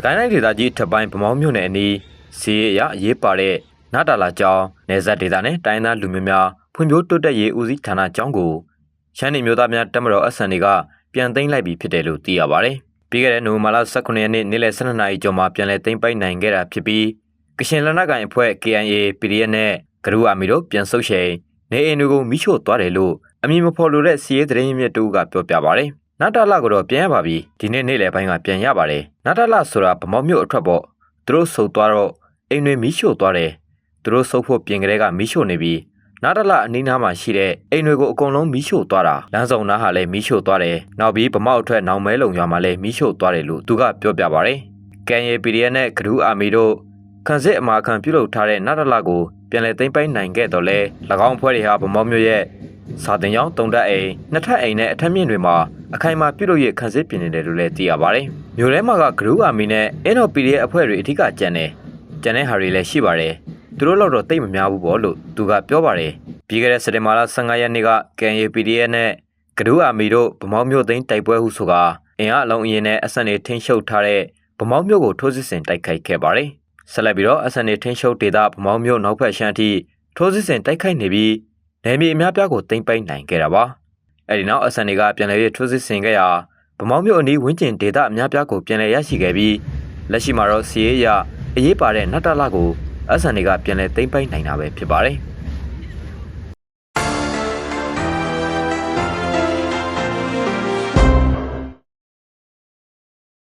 စကိုင်းတိုင်းဒေသကြီးထပ်ပိုင်းဗမောင်းမြို့နယ်အနီးစီးရအရေးပါတဲ့နာတာလာကျောင်းနေဆက်ဒေသနဲ့တိုင်းသားလူမျိုးများဖွံ့ဖြိုးတိုးတက်ရေးဦးစီးဌာနကျောင်းကိုရှမ်းနေမျိုးသားများတက်မတော်အဆန်တွေကပြန်သိမ်းလိုက်ပြီဖြစ်တယ်လို့သိရပါဗျ။ပြီးခဲ့တဲ့နိုဝင်ဘာလ18ရက်နေ့နေ့လယ်12နာရီကျော်မှာပြန်လည်သိမ်းပိုက်နိုင်ခဲ့တာဖြစ်ပြီးကရှင်လက်နက်ကိုင်အဖွဲ့ KNA PDF နဲ့ဂရုအာမီတို့ပြန်ဆုတ်ချိန်နေအိမ်တွေကိုမိရှို့သွားတယ်လို့အမည်မဖော်လိုတဲ့စီးရဲသတင်းရင်းမြစ်တူကပြောပြပါဗျ။ နာတာလာကတော့ပြန်ရပါပြီဒီနေ့နေ့လယ်ပိုင်းကပြန်ရပါတယ်နာတာလာဆိုတာဗမောက်မြို့အထွက်ပေါ့သူတို့ဆုတ်သွားတော့အိမ်တွေမိရှို့သွားတယ်သူတို့ဆုတ်ဖို့ပြင်ကလေးကမိရှို့နေပြီးနာတာလာအနီးနားမှာရှိတဲ့အိမ်တွေကိုအကုန်လုံးမိရှို့သွားတာလမ်းစုံနားဟာလည်းမိရှို့သွားတယ်နောက်ပြီးဗမောက်အထွက်နောင်မဲလုံရွာမှာလည်းမိရှို့သွားတယ်လို့သူကပြောပြပါတယ်ကန်ရီ PDF နဲ့ဂရူအာမီတို့ခန်းစစ်အမာခံပြုလုပ်ထားတဲ့နာတာလာကိုပြန်လည်သိမ်းပိုက်နိုင်ခဲ့တော့လဲ၎င်းအဖွဲ့တွေဟာဗမောက်မြို့ရဲ့စာတင်ကြောင်းတုံတက်အိမ်နှစ်ထပ်အိမ်နဲ့အထက်မြင့်တွေမှာ အခိုင်အမာပြုလုပ်ရခန်းစစ်ပြင်နေတယ်လို့လည်းသိရပါတယ်။မြို့ထဲမှာကဂရူအာမီနဲ့ NOPD ရဲ့အဖွဲ့တွေအထူးကကြံတယ်။ကြံတဲ့ဟာတွေလည်းရှိပါတယ်။သူတို့လောက်တော့တိတ်မများဘူးပေါ့လို့သူကပြောပါတယ်။ပြီးခဲ့တဲ့စက်တင်ဘာလ15ရက်နေ့က KNPD ရဲ့နဲ့ဂရူအာမီတို့ဗမောက်မြို့သိမ်းတိုက်ပွဲဟုဆိုကအင်အားအလုံးအရင်နဲ့အဆန်တွေထင်းရှုပ်ထားတဲ့ဗမောက်မြို့ကိုထိုးစစ်ဆင်တိုက်ခိုက်ခဲ့ပါတယ်။ဆက်လက်ပြီးတော့အဆန်တွေထင်းရှုပ်ဒေသဗမောက်မြို့နောက်ဖက်ရှမ်းအထိထိုးစစ်ဆင်တိုက်ခိုက်နေပြီးနယ်မြေအများပြားကိုသိမ်းပိုက်နိုင်ခဲ့တာပါ။ အဲဒီနောက်အဆန်တွေကပြန်လည်ထိုးစစ်ဆင်ခဲ့ရာဗမောက်မြို့အနီးဝင်းကျင်ဒေသအများပြားကိုပြန်လည်ရရှိခဲ့ပြီးလက်ရှိမှာတော့စီးရဲရအရေးပါတဲ့နတ်တလကိုအဆန်တွေကပြန်လည်သိမ်းပိုက်နိုင်တာပဲဖြစ်ပါတယ်။